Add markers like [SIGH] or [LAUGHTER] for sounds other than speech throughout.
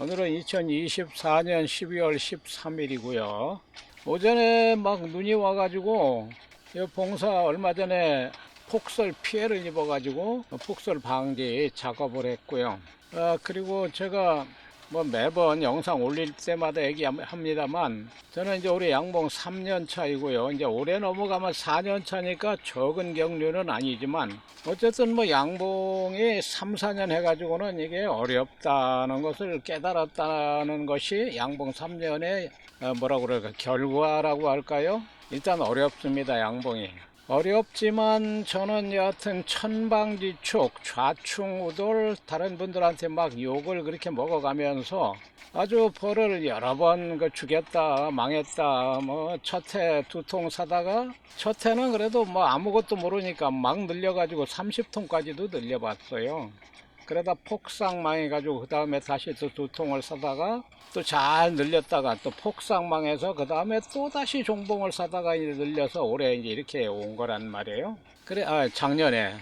오늘은 2024년 12월 13일이고요. 오전에 막 눈이 와가지고 이 봉사 얼마 전에 폭설 피해를 입어가지고 폭설 방지 작업을 했고요. 아, 그리고 제가 뭐 매번 영상 올릴 때마다 얘기합니다만 저는 이제 올해 양봉 3년 차이고요. 이제 올해 넘어가면 4년 차니까 적은 경륜은 아니지만 어쨌든 뭐 양봉이 3, 4년 해가지고는 이게 어렵다는 것을 깨달았다는 것이 양봉 3년의 어, 뭐라고 그럴까 결과라고 할까요? 일단 어렵습니다 양봉이. 어렵지만 저는 여하튼 천방지축 좌충우돌 다른 분들한테 막 욕을 그렇게 먹어가면서 아주 벌을 여러 번그 주겠다 망했다 뭐 첫 해 두 통 사다가 첫 해는 그래도 뭐 아무것도 모르니까 막 늘려가지고 30통까지도 늘려봤어요 그러다 폭삭 망해가지고 그 다음에 다시 또 두 통을 사다가 또 잘 늘렸다가 또 폭삭 망해서 그 다음에 또 다시 종봉을 사다가 이제 늘려서 올해 이제 이렇게 온 거란 말이에요. 그래, 아, 작년에.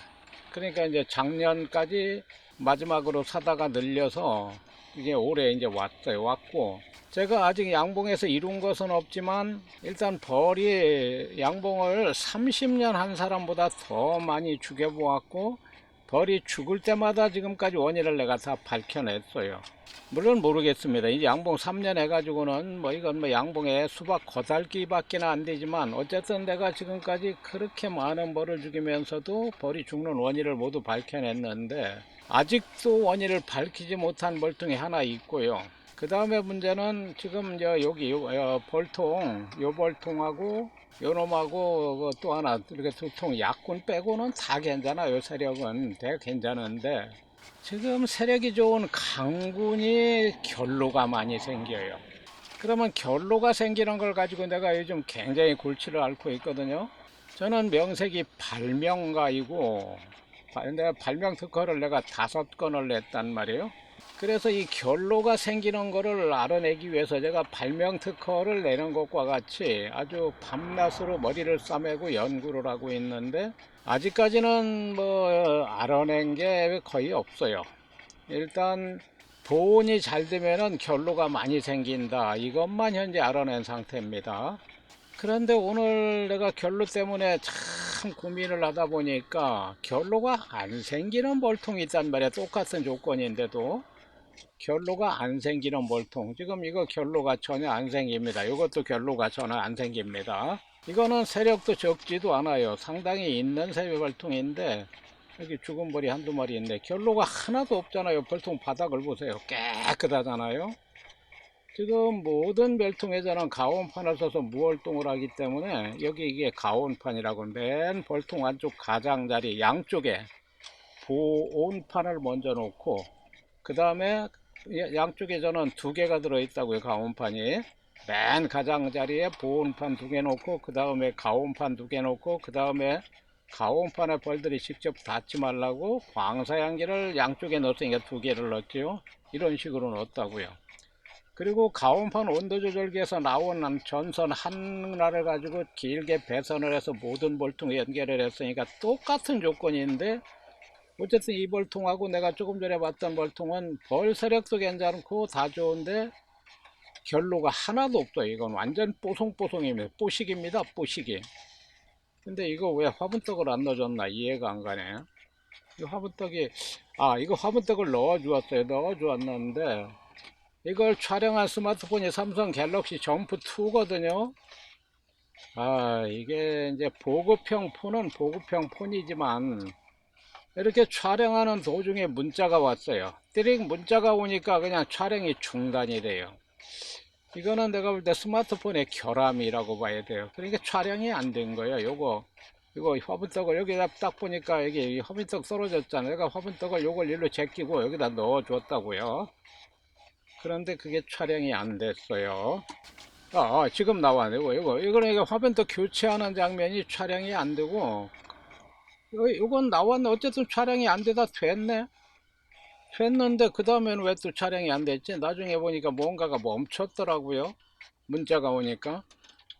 그러니까 이제 작년까지 마지막으로 사다가 늘려서 이게 올해 이제 왔어요. 왔고. 제가 아직 양봉에서 이룬 것은 없지만 일단 벌이 양봉을 30년 한 사람보다 더 많이 죽여보았고 벌이 죽을 때마다 지금까지 원인을 내가 다 밝혀냈어요. 물론 모르겠습니다. 이제 양봉 3년 해가지고는 뭐 이건 뭐 양봉에 수박 거달기밖에 안 되지만 어쨌든 내가 지금까지 그렇게 많은 벌을 죽이면서도 벌이 죽는 원인을 모두 밝혀냈는데 아직도 원인을 밝히지 못한 벌통이 하나 있고요. 그 다음에 문제는 지금 저 여기 요, 어, 벌통, 요 벌통하고 요놈하고 그또 하나 이렇게 두 통 약군 빼고는 다 괜찮아 요. 세력은 되게 괜찮은데 지금 세력이 좋은 강군이 결로가 많이 생겨요. 그러면 결로가 생기는 걸 가지고 내가 요즘 굉장히 골치를 앓고 있거든요. 저는 명색이 발명가이고 바- 내가 발명 특허를 내가 다섯 건을 냈단 말이에요. 그래서 이 결로가 생기는 거를 알아내기 위해서 제가 발명 특허를 내는 것과 같이 아주 밤낮으로 머리를 싸매고 연구를 하고 있는데 아직까지는 뭐 알아낸 게 거의 없어요. 일단 보온이 잘 되면은 결로가 많이 생긴다. 이것만 현재 알아낸 상태입니다. 그런데 오늘 내가 결로 때문에 참 고민을 하다 보니까 결로가 안 생기는 벌통이 있단 말이야. 똑같은 조건인데도. 결로가 안 생기는 벌통. 지금 이거 결로가 전혀 안 생깁니다. 이것도 결로가 전혀 안 생깁니다. 이거는 세력도 적지도 않아요. 상당히 있는 세배 벌통인데 여기 죽은 벌이 한두 마리 있는데 결로가 하나도 없잖아요. 벌통 바닥을 보세요. 깨끗하잖아요. 지금 모든 별통에 저는 가온판을 써서 무월동을 하기 때문에 여기 이게 가온판이라고 맨 벌통 안쪽 가장자리 양쪽에 보온판을 먼저 놓고 그 다음에 양쪽에 저는 두 개가 들어있다고요 가온판이. 맨 가장자리에 보온판 두 개 놓고 그 다음에 가온판 두 개 놓고 그 다음에 가온판에 벌들이 직접 닿지 말라고 광사양기를 양쪽에 넣었으니까 두 개를 넣었죠 이런 식으로 넣었다고요 그리고 가온판 온도 조절기에서 나온 전선 하나를 가지고 길게 배선을 해서 모든 볼통 연결을 했으니까 똑같은 조건인데 어쨌든 이 볼통하고 내가 조금 전에 봤던 볼통은 벌 세력도 괜찮고 다 좋은데 결로가 하나도 없어요. 이건 완전 뽀송뽀송입니다. 뽀식입니다. 뽀식이. 근데 이거 왜 화분떡을 안 넣어줬나 이해가 안 가네. 이 화분떡이 아 이거 화분떡을 넣어 주었어요. 넣어 주었는데 이걸 촬영한 스마트폰이 삼성 갤럭시 점프 2거든요. 아, 이게 이제 보급형 폰은 보급형 폰이지만 이렇게 촬영하는 도중에 문자가 왔어요. 띠릭 문자가 오니까 그냥 촬영이 중단이 돼요. 이거는 내가 볼 때 스마트폰의 결함이라고 봐야 돼요. 그러니까 촬영이 안 된 거예요. 요거 이거 화분떡을 여기다 딱 보니까 여기 화분떡 떨어졌잖아요. 내가 화분떡을 요걸 일로 제끼고 여기다 넣어 줬다고요. 그런데 그게 촬영이 안 됐어요. 아, 아, 지금 나왔네요. 이거, 이거는 이거 화면도 교체하는 장면이 촬영이 안 되고, 이거, 이건 나왔네. 어쨌든 촬영이 안 되다 됐네. 됐는데, 그 다음에는 왜 또 촬영이 안 됐지? 나중에 보니까 뭔가가 멈췄더라고요. 문자가 오니까.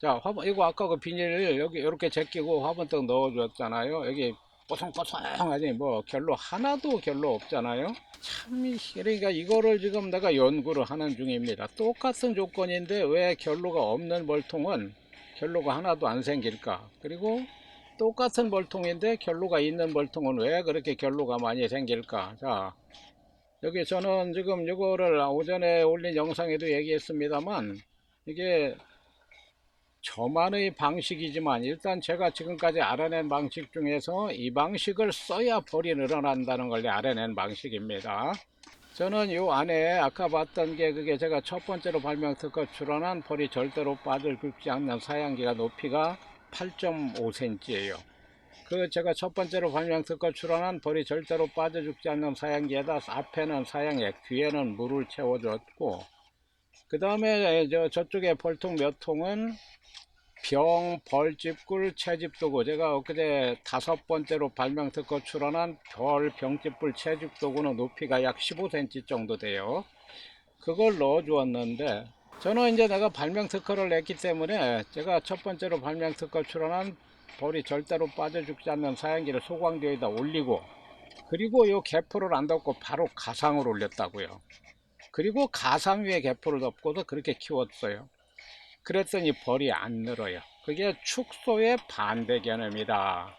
자, 화분, 이거 아까 그 비닐을 여기 이렇게 제끼고 화분떡 넣어줬잖아요. 여기 뽀송뽀송하지 뭐 결로 하나도 결로 없잖아요. 참 이- 그러니까 이거를 지금 내가 연구를 하는 중입니다. 똑같은 조건인데 왜 결로가 없는 벌통은 결로가 하나도 안 생길까? 그리고 똑같은 벌통인데 결로가 있는 벌통은 왜 그렇게 결로가 많이 생길까? 자, 여기 저는 지금 이거를 오전에 올린 영상에도 얘기했습니다만 이게 저만의 방식이지만 일단 제가 지금까지 알아낸 방식 중에서 이 방식을 써야 벌이 늘어난다는 걸 알아낸 방식입니다. 저는 요 안에 아까 봤던 게 그게 제가 첫 번째로 발명 특허 출원한 벌이 절대로 빠질 긁지 않는 사양기가 높이가 8.5cm예요. 그 제가 첫 번째로 발명 특허 출원한 벌이 절대로 빠져 죽지 않는 사양기에다 앞에는 사양액, 뒤에는 물을 채워줬고 그 다음에 저 저쪽에 벌통 몇 통은 병, 벌집 꿀, 채집도구 제가 엊그제 다섯 번째로 발명 특허 출원한 벌, 병집 꿀, 채집도구는 높이가 약 15cm 정도 돼요. 그걸 넣어 주었는데 저는 이제 내가 발명 특허를 냈기 때문에 제가 첫 번째로 발명 특허 출원한 벌이 절대로 빠져 죽지 않는 사양기를 소광대에다 올리고 그리고 요 개포를 안 덮고 바로 가상을 올렸다고요. 그리고 가상 위에 개포를 덮고서 그렇게 키웠어요. 그랬더니 벌이 안 늘어요. 그게 축소의 반대 개념이다.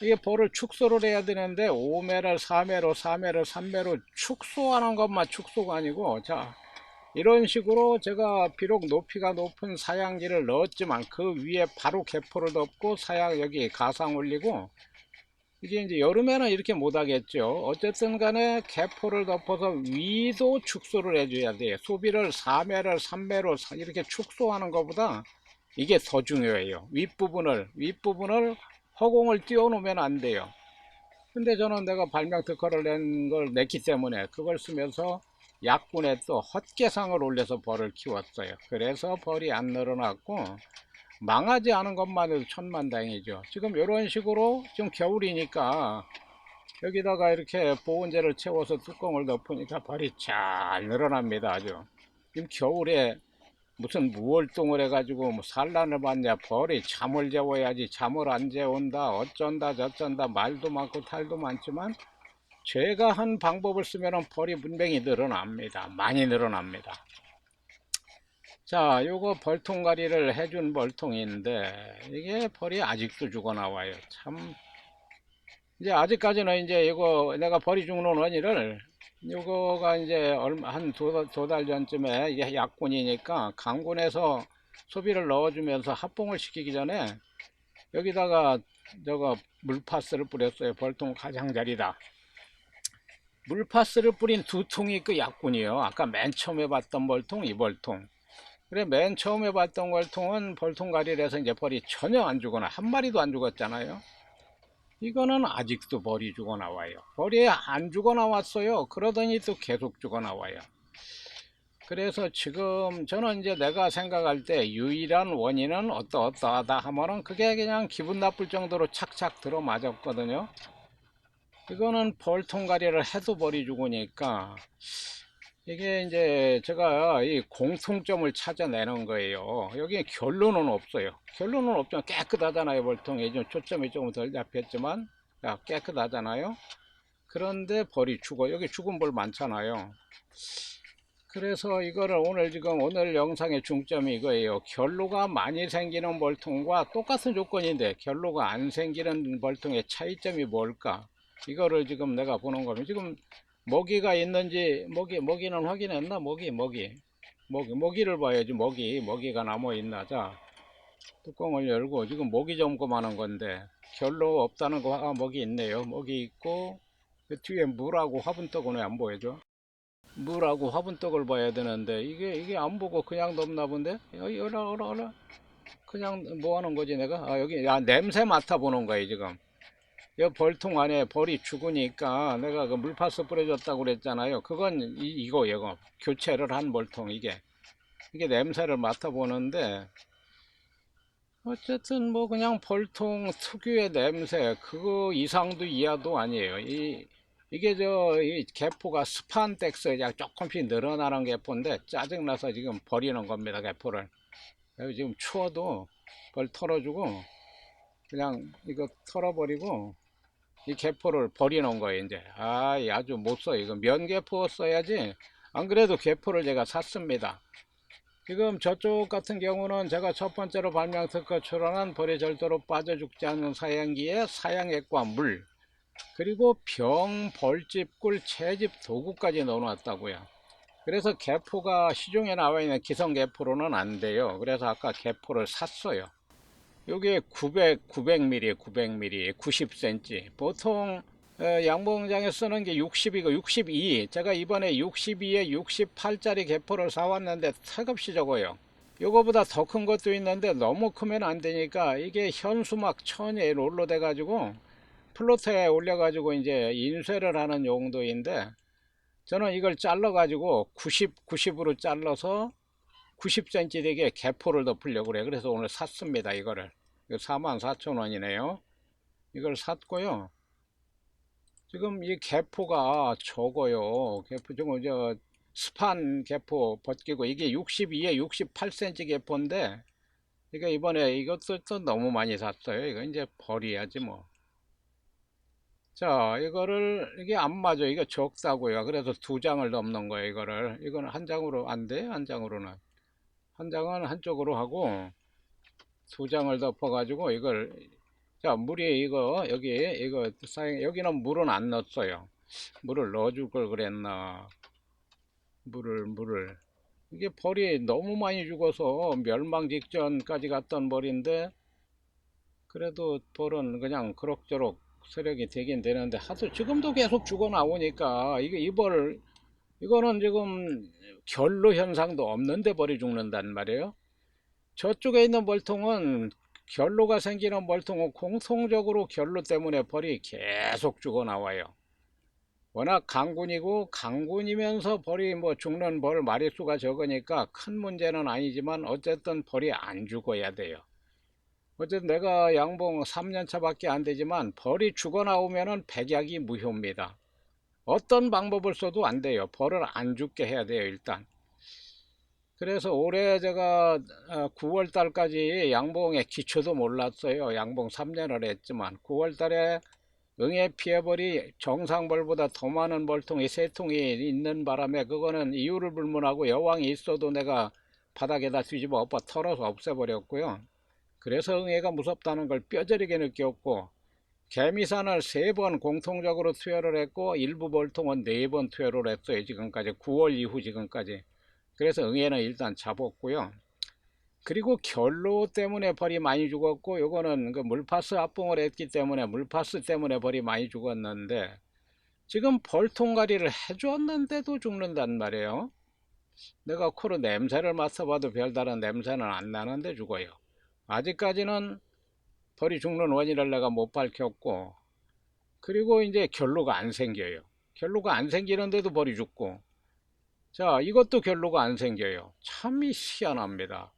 이게 벌을 축소를 해야 되는데 5매를 4매로 4매를 3매로 축소하는 것만 축소가 아니고 자 이런 식으로 제가 비록 높이가 높은 사양기를 넣었지만 그 위에 바로 개포를 덮고 사양 여기 가상 올리고 이게 이제 여름에는 이렇게 못 하겠죠. 어쨌든 간에 개포를 덮어서 위도 축소를 해줘야 돼요. 소비를 4매를 3매로 이렇게 축소하는 것보다 이게 더 중요해요. 윗부분을, 윗부분을 허공을 띄워놓으면 안 돼요. 근데 저는 내가 발명 특허를 낸 걸 냈기 때문에 그걸 쓰면서 약분에 또 헛개상을 올려서 벌을 키웠어요. 그래서 벌이 안 늘어났고 망하지 않은 것만으로도 천만다행이죠. 지금 이런 식으로 지금 겨울이니까 여기다가 이렇게 보온재를 채워서 뚜껑을 덮으니까 벌이 잘 늘어납니다. 아주. 지금 겨울에 무슨 무월동을 해가지고 뭐 산란을 받냐 벌이 잠을 재워야지 잠을 안 재운다 어쩐다 저쩐다 말도 많고 탈도 많지만 제가 한 방법을 쓰면 벌이 분명히 늘어납니다. 많이 늘어납니다. 자, 요거 벌통가리를 해준 벌통인데 이게 벌이 아직도 죽어 나와요. 참 이제 아직까지는 이제 이거 내가 벌이 죽는 원인을 요거가 이제 얼마 한두 달 전쯤에 이게 약군이니까 강군에서 소비를 넣어주면서 합봉을 시키기 전에 여기다가 저거 물파스를 뿌렸어요. 벌통 가장자리다. 물파스를 뿌린 두 통이 그 약군이에요. 아까 맨 처음에 봤던 벌통, 이 벌통. 그래 맨 처음에 봤던 벌통은 벌통가리를 해서 이제 벌이 전혀 안 죽거나 한 마리도 안 죽었잖아요. 이거는 아직도 벌이 죽어 나와요. 벌이 안 죽어 나왔어요. 그러더니 또 계속 죽어 나와요. 그래서 지금 저는 이제 내가 생각할 때 유일한 원인은 어떠어떠하다 하면은 그게 그냥 기분 나쁠 정도로 착착 들어 맞았거든요. 이거는 벌통가리를 해도 벌이 죽으니까 이게 이제 제가 이 공통점을 찾아내는 거예요. 여기 결론은 없어요. 결론은 없지만 깨끗하잖아요. 벌통이 좀 초점이 조금 덜 잡혔지만 야, 깨끗하잖아요. 그런데 벌이 죽어. 여기 죽은 벌 많잖아요. 그래서 이거를 오늘 지금 오늘 영상의 중점이 이거예요. 결로가 많이 생기는 벌통과 똑같은 조건인데 결로가 안 생기는 벌통의 차이점이 뭘까? 이거를 지금 내가 보는 겁니다. 지금 먹이가 있는지 먹이 먹이는 확인했나? 먹이 먹이 먹이 먹이를 봐야지 먹이 먹이가 남아 있나? 자 뚜껑을 열고 지금 먹이 점검하는 건데 결로 없다는 거 아, 먹이 있네요. 먹이 있고 그 뒤에 물하고 화분떡은 왜 안 보여줘? 물하고 화분떡을 봐야 되는데 이게 이게 안 보고 그냥 넘나 본데? 여기 어라 어라 어라 그냥 뭐 하는 거지 내가? 아 여기 야 냄새 맡아 보는 거야 지금. 이 벌통 안에 벌이 죽으니까 내가 그 물파스 뿌려줬다고 그랬잖아요. 그건 이, 이거 이거 교체를 한 벌통 이게 이게 냄새를 맡아보는데 어쨌든 뭐 그냥 벌통 특유의 냄새 그거 이상도 이하도 아니에요. 이 이게 저 이 개포가 스판덱스 약 조금씩 늘어나는 개포인데 짜증나서 지금 버리는 겁니다 개포를. 지금 추워도 벌 털어주고 그냥 이거 털어버리고 이 개포를 버리는 거예요 이제. 아 아주 못 써 이거 면개포 써야지. 안 그래도 개포를 제가 샀습니다. 지금 저쪽 같은 경우는 제가 첫 번째로 발명 특허 출원한 벌이 절대로 빠져 죽지 않는 사양기에 사양액과 물 그리고 병, 벌집, 꿀, 채집, 도구까지 넣어놨다고요. 그래서 개포가 시중에 나와 있는 기성 개포로는 안 돼요. 그래서 아까 개포를 샀어요 요게 900, 900mm, 900mm, 90cm. 보통 어, 양봉장에 쓰는 게 60이고 62. 제가 이번에 62에 68짜리 개포를 사왔는데 턱없이 적어요. 요거보다 더 큰 것도 있는데 너무 크면 안 되니까 이게 현수막 천에 롤로 돼가지고 플로트에 올려가지고 이제 인쇄를 하는 용도인데 저는 이걸 잘라가지고 90, 90으로 잘라서 90cm 되게 개포를 덮으려고 그래. 그래서 오늘 샀습니다. 이거를. 이거 44,000원이네요. 이걸 샀고요. 지금 이 개포가 적어요. 개포 지금 저 스판 개포 벗기고 이게 62에 68cm 개포인데 이거 이번에 이것도 또 너무 많이 샀어요. 이거 이제 버려야지 뭐. 자, 이거를 이게 안 맞아. 이거 적다고요. 그래서 두 장을 넘는 거예요. 이거를 이거는 한 장으로 안 돼. 한 장으로는 한 장은 한쪽으로 하고 두 장을 덮어 가지고 이걸 자 물이 이거 여기 이거 여기는 물은 안 넣었어요. 물을 넣어 줄 걸 그랬나. 물을 물을. 이게 벌이 너무 많이 죽어서 멸망 직전까지 갔던 벌인데 그래도 벌은 그냥 그럭저럭 세력이 되긴 되는데 하도 지금도 계속 죽어 나오니까 이게 이벌 이거는 지금 결로 현상도 없는데 벌이 죽는단 말이에요 저쪽에 있는 벌통은 결로가 생기는 벌통은 공통적으로 결로 때문에 벌이 계속 죽어 나와요. 워낙 강군이고 강군이면서 벌이 뭐 죽는 벌 마리수가 적으니까 큰 문제는 아니지만 어쨌든 벌이 안 죽어야 돼요. 어쨌든 내가 양봉 3년차 밖에 안 되지만 벌이 죽어 나오면은 백약이 무효입니다. 어떤 방법을 써도 안 돼요. 벌을 안 죽게 해야 돼요, 일단. 그래서 올해 제가 9월 어, 달까지 양봉의 기초도 몰랐어요. 양봉 3년을 했지만 9월 달에 응애 피해벌이 정상벌보다 더 많은 벌통이 세 통이 있는 바람에 그거는 이유를 불문하고 여왕이 있어도 내가 바닥에다 뒤집어 엎어 털어서 없애버렸고요. 그래서 응애가 무섭다는 걸 뼈저리게 느꼈고 개미산을 세 번 공통적으로 투여를 했고 일부 벌통은 네 번 투여를 했어요. 지금까지 9월 이후 지금까지. 그래서 응애는 일단 잡았고요. 그리고 결로 때문에 벌이 많이 죽었고 요거는 그 물파스 합봉을 했기 때문에 물파스 때문에 벌이 많이 죽었는데 지금 벌통가리를 해줬는데도 죽는단 말이에요. 내가 코로 냄새를 맡아봐도 별다른 냄새는 안 나는데 죽어요. 아직까지는 벌이 죽는 원인을 내가 못 밝혔고 그리고 이제 결로가 안 생겨요. 결로가 안 생기는데도 벌이 죽고 자, 이것도 결로가 안 생겨요. 참이 희한합니다.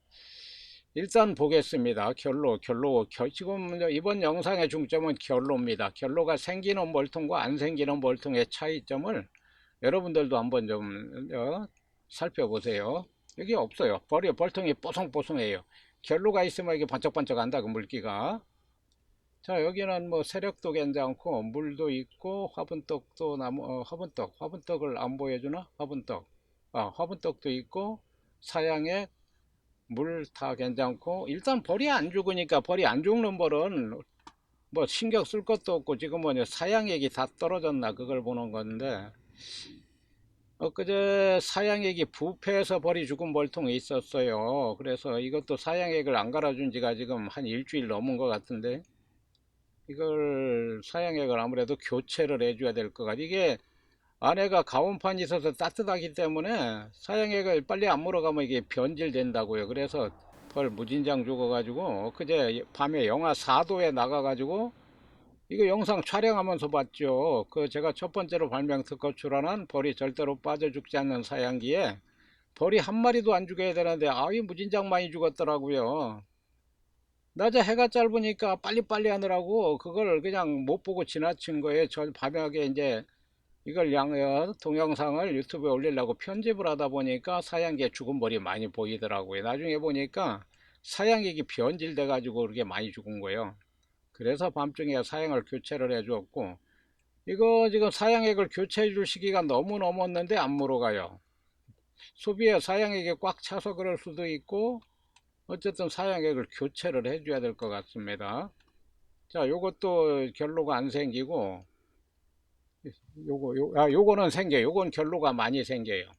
일단 보겠습니다. 결로, 결로. 지금 이번 영상의 중점은 결로입니다. 결로가 생기는 멀통과 안 생기는 멀통의 차이점을 여러분들도 한번 좀 어, 살펴보세요. 여기 없어요. 벌이 벌통이 뽀송뽀송해요. 결로가 있으면 이게 반짝반짝 한다, 그 물기가. 자, 여기는 뭐 세력도 괜찮고, 물도 있고, 화분떡도 나무, 어, 화분떡, 화분떡을 안 보여주나? 화분떡. 아, 화분떡도 있고 사양에 물 다 괜찮고 일단 벌이 안 죽으니까 벌이 안 죽는 벌은 뭐 신경 쓸 것도 없고 지금은 사양액이 다 떨어졌나 그걸 보는 건데 엊그제 사양액이 부패해서 벌이 죽은 벌통이 있었어요 그래서 이것도 사양액을 안 갈아준 지가 지금 한 일주일 넘은 것 같은데 이걸 사양액을 아무래도 교체를 해줘야 될 것 같아 이게 안에가 가온판이 있어서 따뜻하기 때문에 사양액을 빨리 안 물어가면 이게 변질된다고요. 그래서 벌 무진장 죽어가지고 그제 밤에 영하 4도에 나가가지고 이거 영상 촬영하면서 봤죠. 그 제가 첫 번째로 발명 특허 출원한 벌이 절대로 빠져 죽지 않는 사양기에 벌이 한 마리도 안 죽여야 되는데 아이 무진장 많이 죽었더라고요. 낮에 해가 짧으니까 빨리빨리 하느라고 그걸 그냥 못 보고 지나친 거예요. 저 밤에 이제 이걸 양 동영상을 유튜브에 올리려고 편집을 하다 보니까 사양계 죽은 벌이 많이 보이더라고요. 나중에 보니까 사양액이 변질돼 가지고 그렇게 많이 죽은 거예요. 그래서 밤중에 사양을 교체를 해 주었고 이거 지금 사양액을 교체해 줄 시기가 너무 넘었는데 안 물어가요. 소비에 사양액이 꽉 차서 그럴 수도 있고 어쨌든 사양액을 교체를 해줘야 될 것 같습니다. 자, 요것도 결로가 안 생기고 요거 요, 아, 요거는 생겨요. 요건 결로가 많이 생겨요.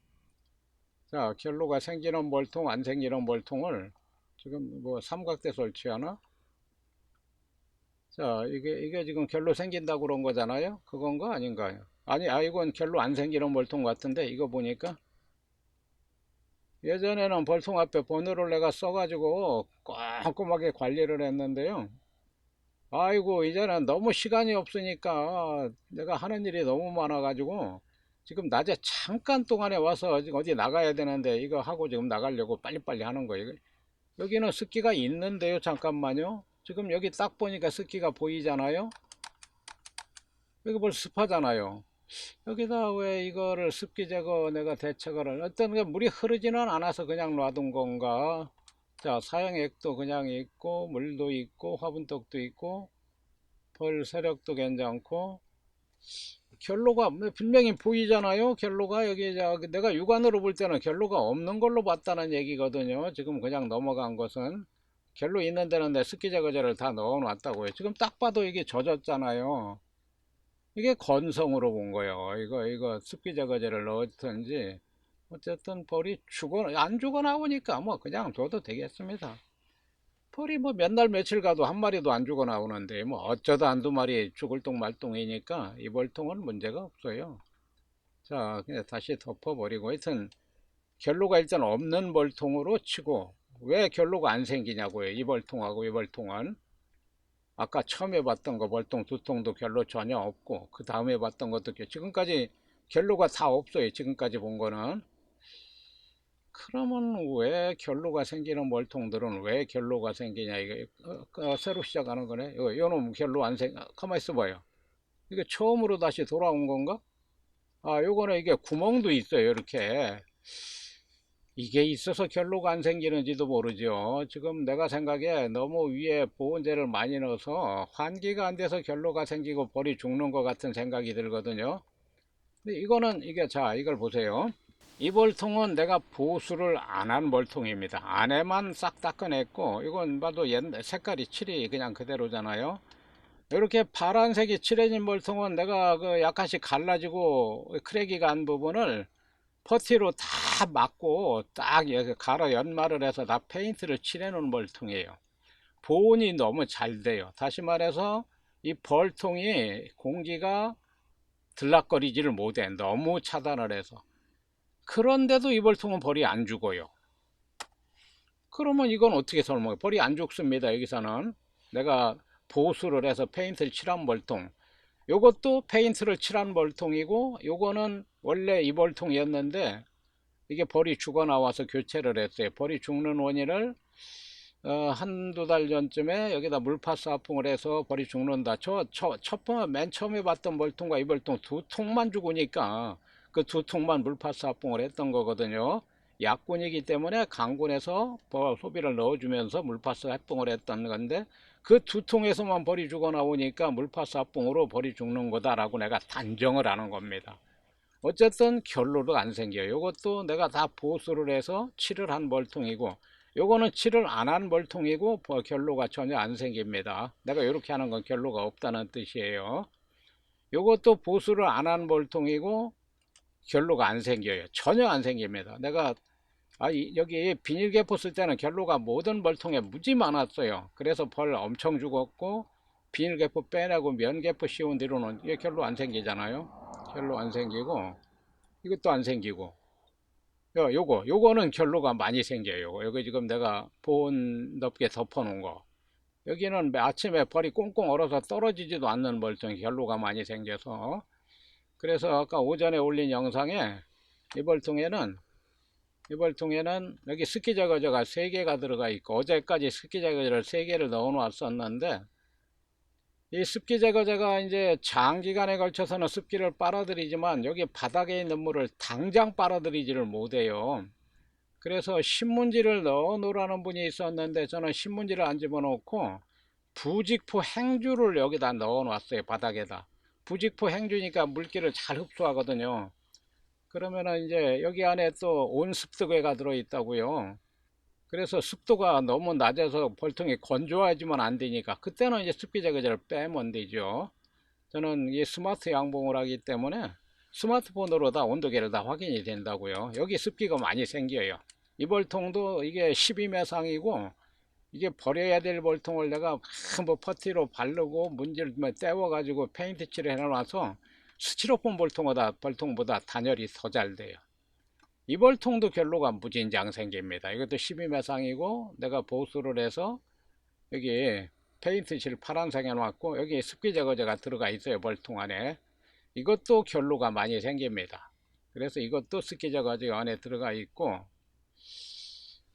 자, 결로가 생기는 멀통, 안 생기는 멀통을 지금 뭐 삼각대 설치하나? 자, 이게, 이게 지금 결로 생긴다고 그런 거잖아요? 그건가 아닌가요? 아니, 아, 이건 결로 안 생기는 멀통 같은데, 이거 보니까. 예전에는 벌통 앞에 번호를 내가 써가지고 꼼꼼하게 관리를 했는데요. 아이고, 이제는 너무 시간이 없으니까 내가 하는 일이 너무 많아가지고 지금 낮에 잠깐 동안에 와서 어디 나가야 되는데 이거 하고 지금 나가려고 빨리빨리 하는 거예요. 여기는 습기가 있는데요. 잠깐만요. 지금 여기 딱 보니까 습기가 보이잖아요. 여기 벌써 습하잖아요. 여기다 왜 이거를 습기 제거 내가 대책을 어떤 게 물이 흐르지는 않아서 그냥 놔둔 건가? 자, 사용액도 그냥 있고 물도 있고 화분떡도 있고 벌 세력도 괜찮고 결로가 분명히 보이잖아요. 결로가 여기 저 내가 육안으로 볼 때는 결로가 없는 걸로 봤다는 얘기거든요. 지금 그냥 넘어간 것은 결로 있는 데는 내 습기 제거제를 다 넣어 놨다고요. 지금 딱 봐도 이게 젖었잖아요. 이게 건성으로 본 거예요. 이거 이거 습기 제거제를 넣었든지 어쨌든 벌이 죽어 안 죽어 나오니까 뭐 그냥 둬도 되겠습니다. 벌이 뭐 몇 날 며칠 가도 한 마리도 안 죽어 나오는데 뭐 어쩌다 한두 마리 죽을 똥 말똥이니까 이 벌통은 문제가 없어요. 자 그냥 다시 덮어버리고 하여튼 결로가 일단 없는 벌통으로 치고 왜 결로가 안 생기냐고요. 이 벌통하고 이 벌통은 아까 처음에 봤던 거 벌통 두 통도 결로 전혀 없고 그 다음에 봤던 것도 겨- 지금까지 결로가 다 없어요. 지금까지 본 거는 그러면 왜 결로가 생기는 멀통들은 왜 결로가 생기냐 이거 어, 어, 새로 시작하는 거네 이거 요놈 결로 안 생, 가만 있어 봐요 이게 처음으로 다시 돌아온 건가? 아 요거는 이게 구멍도 있어요 이렇게 이게 있어서 결로가 안 생기는지도 모르죠 지금 내가 생각에 너무 위에 보온제를 많이 넣어서 환기가 안 돼서 결로가 생기고 벌이 죽는 것 같은 생각이 들거든요 근데 이거는 이게 자 이걸 보세요 이 벌통은 내가 보수를 안 한 벌통입니다. 안에만 싹 닦아냈고 이건 봐도 옛날 색깔이 칠이 그냥 그대로잖아요. 이렇게 파란색이 칠해진 벌통은 내가 그 약간씩 갈라지고 크랙이 간 부분을 퍼티로 다 막고 딱 여기 가로 연마를 해서 다 페인트를 칠해 놓은 벌통이에요. 보온이 너무 잘 돼요. 다시 말해서 이 벌통이 공기가 들락거리지를 못해. 너무 차단을 해서. 그런데도 이 벌통은 벌이 안 죽어요. 그러면 이건 어떻게 설명해? 벌이 안 죽습니다. 여기서는 내가 보수를 해서 페인트를 칠한 벌통. 요것도 페인트를 칠한 벌통이고 요거는 원래 이 벌통이었는데 이게 벌이 죽어 나와서 교체를 했어요. 벌이 죽는 원인을 어, 한두 달 전쯤에 여기다 물파스 합풍을 해서 벌이 죽는다. 저, 저, 첫 번, 맨 처음에 봤던 벌통과 이 벌통 두 통만 죽으니까 그 두 통만 물파스 합봉을 했던 거거든요. 약군이기 때문에 강군에서 벌 소비를 넣어주면서 물파스 합봉을 했던 건데 그 두 통에서만 벌이 죽어 나오니까 물파스 합봉으로 벌이 죽는 거다라고 내가 단정을 하는 겁니다. 어쨌든 결로도 안 생겨요. 이것도 내가 다 보수를 해서 칠을 한 벌통이고 요거는 칠을 안한 벌통이고 뭐 결로가 전혀 안 생깁니다. 내가 이렇게 하는 건 결로가 없다는 뜻이에요. 요것도 보수를 안한 벌통이고 결로가 안 생겨요. 전혀 안 생깁니다. 내가 아, 이- 여기 비닐개포 쓸 때는 결로가 모든 벌통에 무지 많았어요. 그래서 벌 엄청 죽었고 비닐개포 빼내고 면개포 씌운 뒤로는 이게 결로 안 생기잖아요. 결로 안 생기고 이것도 안 생기고. 요, 요거 요거는 결로가 많이 생겨요. 여기 지금 내가 보온 넓게 덮어 놓은 거. 여기는 아침에 벌이 꽁꽁 얼어서 떨어지지도 않는 벌통이 결로가 많이 생겨서. 그래서 아까 오전에 올린 영상에 이 벌통에는 이 벌통에는 여기 스키 제거제가 3개가 들어가 있고 어제까지 스키 제거제를 3개를 넣어 놨었는데 이 습기 제거제가 이제 장기간에 걸쳐서는 습기를 빨아들이지만 여기 바닥에 있는 물을 당장 빨아들이지를 못해요. 그래서 신문지를 넣어 놓으라는 분이 있었는데 저는 신문지를 안 집어넣고 부직포 행주를 여기다 넣어 놨어요 바닥에다. 부직포 행주니까 물기를 잘 흡수하거든요. 그러면은 이제 여기 안에 또 온습도계가 들어 있다고요 그래서 습도가 너무 낮아서 벌통이 건조하지만 안 되니까 그때는 이제 습기 제거제를 빼면 되죠. 저는 이 스마트 양봉을 하기 때문에 스마트폰으로 다 온도계를 다 확인이 된다고요. 여기 습기가 많이 생겨요. 이 벌통도 이게 12매상이고 이게 버려야 될 벌통을 내가 뭐 퍼티로 바르고 문지를 뭐 떼워 가지고 페인트 칠을 해놔서 스티로폼 벌통보다 벌통보다 단열이 더 잘 돼요. 이 벌통도 결로가 무진장 생깁니다. 이것도 12매상이고 내가 보수를 해서 여기 페인트 칠 파란색 해놨고 여기 습기 제거제가 들어가 있어요 벌통 안에 이것도 결로가 많이 생깁니다. 그래서 이것도 습기 제거제 안에 들어가 있고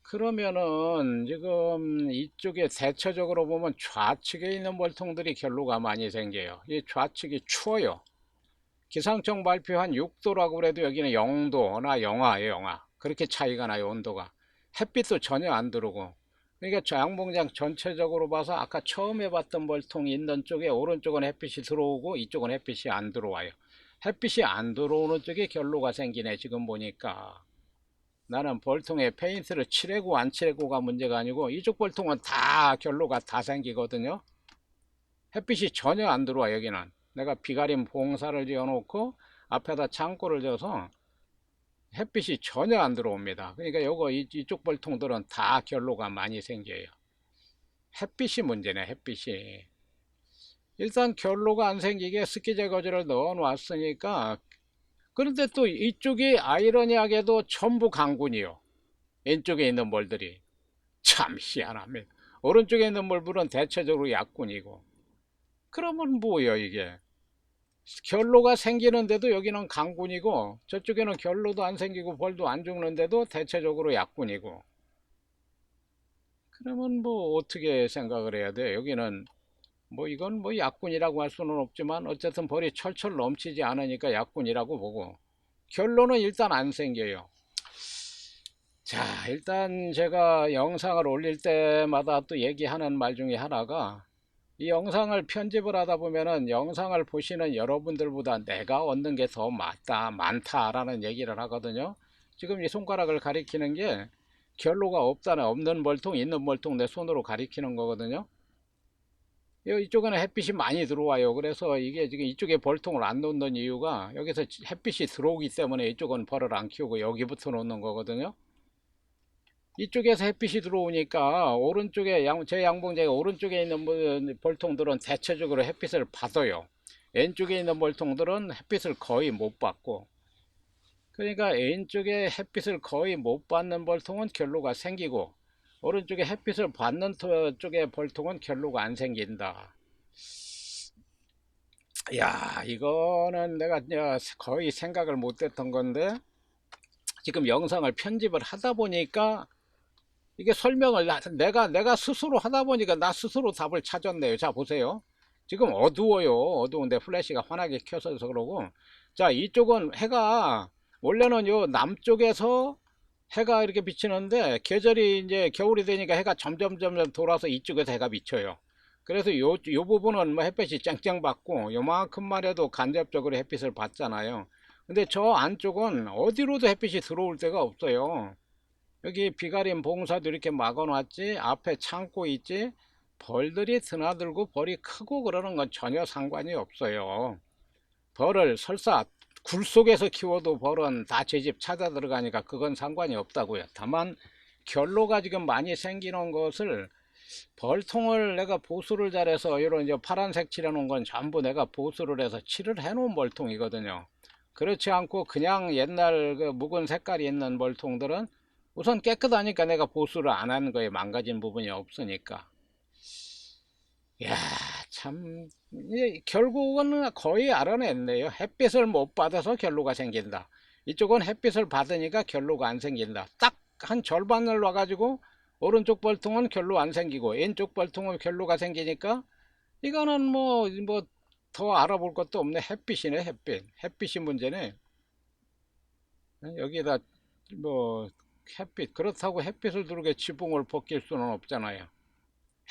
그러면은 지금 이쪽에 대체적으로 보면 좌측에 있는 벌통들이 결로가 많이 생겨요. 이 좌측이 추워요. 기상청 발표한 6도라고 그래도 여기는 0도나 영하예요, 영하. 그렇게 차이가 나요, 온도가. 햇빛도 전혀 안 들어오고. 그러니까 저 양봉장 전체적으로 봐서 아까 처음에 봤던 벌통이 있는 쪽에 오른쪽은 햇빛이 들어오고 이쪽은 햇빛이 안 들어와요. 햇빛이 안 들어오는 쪽에 결로가 생기네, 지금 보니까. 나는 벌통에 페인트를 칠해고 안 칠해고가 문제가 아니고 이쪽 벌통은 다 결로가 다 생기거든요. 햇빛이 전혀 안 들어와 여기는. 내가 비가림 봉사를 지어 놓고 앞에다 창고를 져서 햇빛이 전혀 안 들어옵니다. 그러니까 요거 이- 이쪽 벌통들은 다 결로가 많이 생겨요. 햇빛이 문제네 햇빛이. 일단 결로가 안 생기게 스키 제거제를 넣어 놨으니까 그런데 또 이쪽이 아이러니하게도 전부 강군이요. 왼쪽에 있는 벌들이. 참 희한합니다. 오른쪽에 있는 벌들은 대체적으로 약군이고. 그러면 뭐예요, 이게? 결로가 생기는데도 여기는 강군이고, 저쪽에는 결로도 안 생기고 벌도 안 죽는데도 대체적으로 약군이고. 그러면 뭐 어떻게 생각을 해야 돼? 여기는 뭐 이건 뭐 약군이라고 할 수는 없지만 어쨌든 벌이 철철 넘치지 않으니까 약군이라고 보고 결론은 일단 안 생겨요. 자, 일단 제가 영상을 올릴 때마다 또 얘기하는 말 중에 하나가 이 영상을 편집을 하다 보면은 영상을 보시는 여러분들보다 내가 얻는 게더 많다, 많다라는 얘기를 하거든요. 지금 이 손가락을 가리키는 게 결로가 없다는 없는 벌통, 있는 벌통 내 손으로 가리키는 거거든요. 여- 이쪽에는 햇빛이 많이 들어와요. 그래서 이게 지금 이쪽에 벌통을 안 놓는 이유가 여기서 지- 햇빛이 들어오기 때문에 이쪽은 벌을 안 키우고 여기부터 놓는 거거든요. 이쪽에서 햇빛이 들어오니까 오른쪽에 양, 제 양봉제가 오른쪽에 있는 뭐- 벌통들은 대체적으로 햇빛을 받아요. 왼쪽에 있는 벌통들은 햇빛을 거의 못 받고 그러니까 왼쪽에 햇빛을 거의 못 받는 벌통은 결로가 생기고 오른쪽에 햇빛을 받는 토- 쪽의 벌통은 결로가 안 생긴다. 야, 이거는 내가 거의 생각을 못 했던 건데, 지금 영상을 편집을 하다 보니까, 이게 설명을 나- 내가, 내가 스스로 하다 보니까 나 스스로 답을 찾았네요. 자, 보세요. 지금 어두워요. 어두운데 플래시가 환하게 켜져서 그러고. 자, 이쪽은 해가, 원래는 요 남쪽에서 해가 이렇게 비치는데 계절이 이제 겨울이 되니까 해가 점점 점점 돌아서 이쪽에서 해가 비쳐요. 그래서 요, 요 부분은 뭐 햇빛이 쨍쨍 받고 요만큼만 해도 간접적으로 햇빛을 받잖아요. 근데 저 안쪽은 어디로도 햇빛이 들어올 데가 없어요. 여기 비가림 봉사도 이렇게 막아놨지 앞에 창고 있지 벌들이 드나들고 벌이 크고 그러는 건 전혀 상관이 없어요. 벌을 설사 굴 속에서 키워도 벌은 다 제 집 찾아 들어가니까 그건 상관이 없다고요. 다만 결로가 지금 많이 생기는 것을 벌통을 내가 보수를 잘해서 이런 이제 파란색 칠해놓은 건 전부 내가 보수를 해서 칠을 해놓은 벌통이거든요. 그렇지 않고 그냥 옛날 그 묵은 색깔이 있는 벌통들은 우선 깨끗하니까 내가 보수를 안 하는 거에 망가진 부분이 없으니까. 야, 참, 이게 결국은 거의 알아냈네요. 햇빛을 못 받아서 결로가 생긴다. 이쪽은 햇빛을 받으니까 결로가 안 생긴다. 딱 한 절반을 놔가지고 오른쪽 벌통은 결로 안 생기고 왼쪽 벌통은 결로가 생기니까 이거는 뭐, 뭐, 더 알아볼 것도 없네. 햇빛이네, 햇빛. 햇빛이 문제네. 여기다 뭐, 햇빛. 그렇다고 햇빛을 두르게 지붕을 벗길 수는 없잖아요.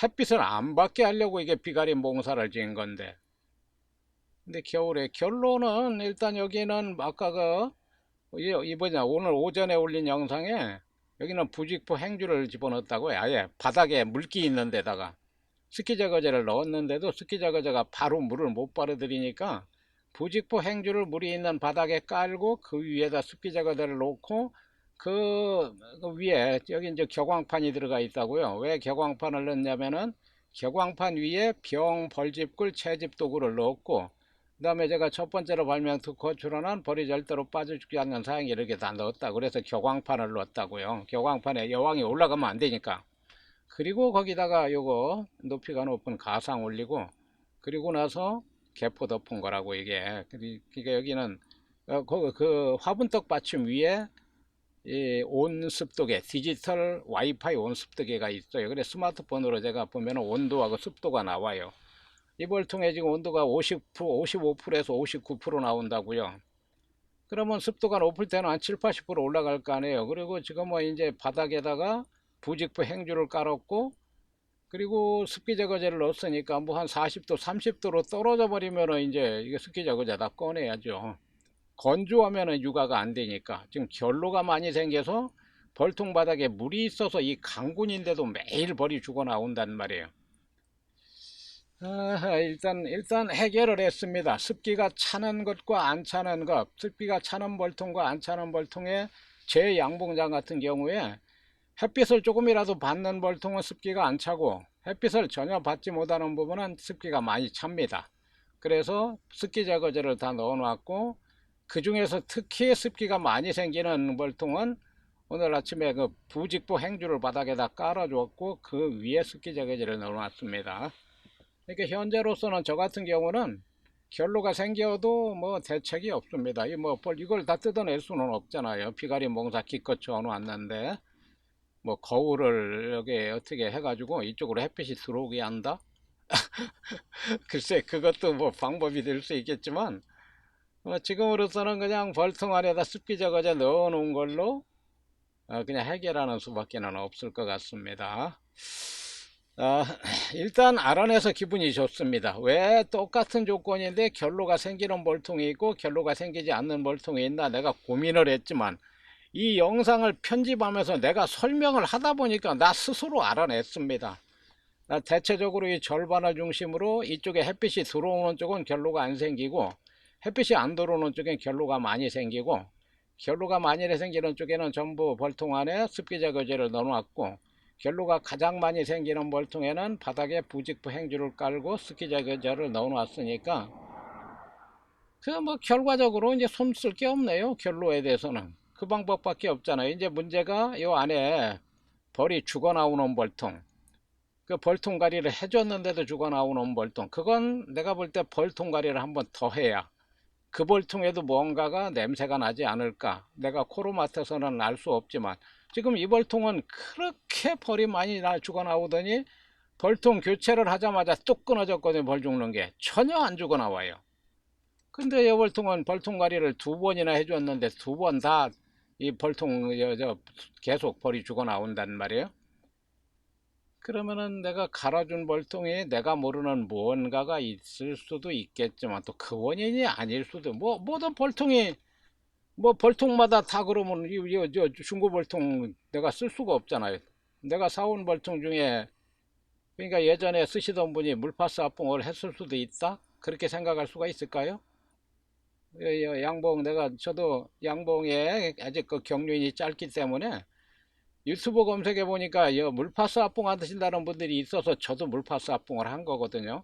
햇빛을 안 받게 하려고 이게 비가림 봉사를 지은 건데 근데 겨울에 결론은 일단 여기는 아까 그 이- 이번에 오늘 오전에 올린 영상에 여기는 부직포 행주를 집어넣었다고요 아예 바닥에 물기 있는 데다가 스키 제거제를 넣었는데도 스키 제거제가 바로 물을 못 빨아들이니까 부직포 행주를 물이 있는 바닥에 깔고 그 위에다 스키 제거제를 놓고 그, 그 위에 여기 이제 격광판이 들어가 있다고요. 왜 격광판을 넣냐면은 격광판 위에 병, 벌집꿀, 채집 도구를 넣었고 그 다음에 제가 첫 번째로 발명 특허 출원한 벌이 절대로 빠져 죽지 않는 사항 이렇게 다 넣었다. 그래서 격광판을 넣었다고요. 격광판에 여왕이 올라가면 안 되니까. 그리고 거기다가 요거 높이가 높은 가상 올리고 그리고 나서 개포 덮은 거라고 이게. 그러니까 여기는 어, 그, 그 화분떡 받침 위에 이 온습도계 디지털 와이파이 온습도계가 있어요. 그래 스마트폰으로 제가 보면 온도하고 습도가 나와요. 이 벌통에 지금 온도가 50%, 55%에서 59% 나온다고요. 그러면 습도가 높을 때는 한 7, 80% 올라갈 거 아니에요. 그리고 지금은 이제 바닥에다가 부직포 행주를 깔았고 그리고 습기 제거제를 넣었으니까 뭐 한 40도, 30도로 떨어져 버리면은 이제 이게 습기 제거제 다 꺼내야죠. 건조하면은 육아가 안 되니까 지금 결로가 많이 생겨서 벌통 바닥에 물이 있어서 이 강군인데도 매일 벌이 죽어 나온단 말이에요. 아, 일단 일단 해결을 했습니다. 습기가 차는 것과 안 차는 것, 습기가 차는 벌통과 안 차는 벌통의 제 양봉장 같은 경우에 햇빛을 조금이라도 받는 벌통은 습기가 안 차고 햇빛을 전혀 받지 못하는 부분은 습기가 많이 찹니다. 그래서 습기 제거제를 다 넣어 놨고 그 중에서 특히 습기가 많이 생기는 벌통은 오늘 아침에 그 부직포 행주를 바닥에다 깔아주었고 그 위에 습기 제거제를 넣어 놨습니다. 그러니까 현재로서는 저 같은 경우는 결로가 생겨도 뭐 대책이 없습니다. 이뭐 이걸 다 뜯어낼 수는 없잖아요. 비가리 몽사 기껏 져놓았는데 뭐 거울을 여기 어떻게 해가지고 이쪽으로 햇빛이 들어오게 한다? [LAUGHS] 글쎄 그것도 뭐 방법이 될 수 있겠지만 뭐 지금으로서는 그냥 벌통 안에다 습기 제거제 넣어 놓은 걸로 어, 그냥 해결하는 수밖에 는 없을 것 같습니다. 어, 일단 알아내서 기분이 좋습니다. 왜 똑같은 조건인데 결로가 생기는 벌통이 있고 결로가 생기지 않는 벌통이 있나 내가 고민을 했지만 이 영상을 편집하면서 내가 설명을 하다 보니까 나 스스로 알아냈습니다. 나 대체적으로 이 절반을 중심으로 이쪽에 햇빛이 들어오는 쪽은 결로가 안 생기고 햇빛이 안 들어오는 쪽엔 결로가 많이 생기고 결로가 많이 생기는 쪽에는 전부 벌통 안에 습기 제거제를 넣어놨고 결로가 가장 많이 생기는 벌통에는 바닥에 부직포 행주를 깔고 습기 제거제를 넣어놨으니까 그 뭐 결과적으로 이제 손쓸 게 없네요 결로에 대해서는. 그 방법밖에 없잖아요. 이제 문제가 요 안에 벌이 죽어 나오는 벌통 그 벌통가리를 해줬는데도 죽어 나오는 벌통 그건 내가 볼 때 벌통가리를 한번 더 해야 그 벌통에도 뭔가가 냄새가 나지 않을까. 내가 코로 맡아서는 알 수 없지만. 지금 이 벌통은 그렇게 벌이 많이 나 죽어 나오더니 벌통 교체를 하자마자 뚝 끊어졌거든요 벌 죽는 게. 전혀 안 죽어 나와요. 근데 이 벌통은 벌통가리를 두 번이나 해줬는데 두 번 다 이 벌통 저, 저 계속 벌이 죽어 나온단 말이에요 그러면은 내가 갈아준 벌통에 내가 모르는 무언가가 있을 수도 있겠지만 또 그 원인이 아닐 수도 뭐 모든 벌통이 뭐 벌통마다 다 그러면 이저 중고 벌통 내가 쓸 수가 없잖아요. 내가 사온 벌통 중에 그러니까 예전에 쓰시던 분이 물파스 합봉을 했을 수도 있다 그렇게 생각할 수가 있을까요? 예, 예, 양봉 내가 저도 양봉에 아직 그 경륜이 짧기 때문에 유튜브 검색해 보니까 여 물파스 합봉 하신다는 분들이 있어서 저도 물파스 합봉을 한 거거든요.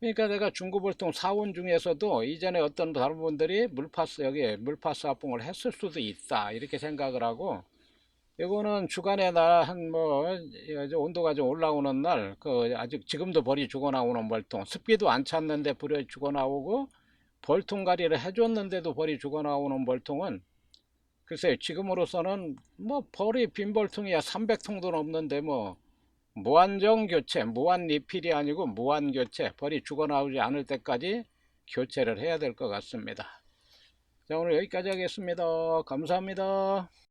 그러니까 내가 중고볼통 사원 중에서도 이전에 어떤 다른 분들이 물파스 여기 물파스 합봉을 했을 수도 있다 이렇게 생각을 하고 이거는 주간에 날한뭐 온도가 좀 올라오는 날 그 아직 지금도 벌이 죽어 나오는 벌통 습기도 안 찼는데 벌이 죽어 나오고 벌통가리를 해줬는데도 벌이 죽어 나오는 벌통은 글쎄요 지금으로서는 뭐 벌이 빈 벌통이야. 300통도 넘는데 뭐 무한정 교체 무한 리필이 아니고 무한 교체 벌이 죽어 나오지 않을 때까지 교체를 해야 될 것 같습니다. 자 오늘 여기까지 하겠습니다. 감사합니다